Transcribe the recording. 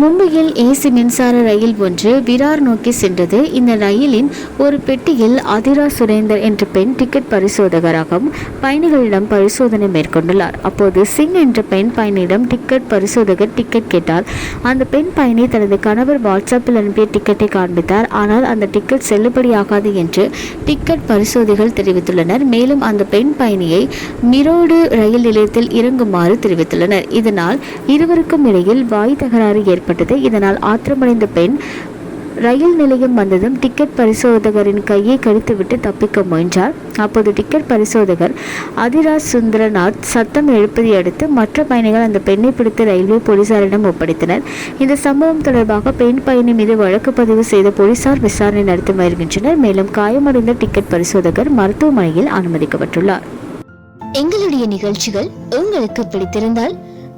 மும்பையில் ஏசி மின்சார ரயில் ஒன்று விரார் நோக்கி சென்றது. இந்த ரயிலின் ஒரு பெட்டியில் அதிரா சுரேந்தர் என்ற பெண் டிக்கெட் பரிசோதகராகவும் பயணிகளிடம் பரிசோதனை மேற்கொண்டுள்ளார். அப்போது சிங் என்ற பெண் பயணியிடம் டிக்கெட் பரிசோதகர் டிக்கெட் கேட்டார். அந்த பெண் பயணி தனது கணவர் வாட்ஸ்அப்பில் அனுப்பிய டிக்கெட்டை காண்பித்தார். ஆனால் அந்த டிக்கெட் செல்லுபடியாகாது என்று டிக்கெட் பரிசோதகர்கள் தெரிவித்துள்ளனர். மேலும் அந்த பெண் பயணியை மிரோடு ரயில் நிலையத்தில் இறங்குமாறு தெரிவித்துள்ளனர். இதனால் இருவருக்கும் இடையில் வாய் தகராறு ஏற்பட்டது. இதனால் ஆத்திரமடைந்த பெண் ரயில் நிலையம் வந்ததும் டிக்கெட் பரிசோதகரின் கையை கடித்துவிட்டு தப்பிக்க முயன்றார் அப்போது டிக்கெட் பரிசோதகர் அதிராஜ் சுந்தரநாத் சத்தம் எழுப்பதை அடுத்து மற்ற பயணிகள் அந்த பெண்ணை பிடித்து ரயில்வே போலீசாரிடம் ஒப்படைத்தனர். இந்த சம்பவம் தொடர்பாக பெண் பயணி மீது வழக்கு பதிவு செய்த போலீசார் விசாரணை நடத்தி வருகின்றனர். மேலும் காயமடைந்த டிக்கெட் பரிசோதகர் மருத்துவமனையில் அனுமதிக்கப்பட்டுள்ளார். எங்களுடைய நிகழ்ச்சிகள் உங்களுக்கு பிடித்திருந்தால்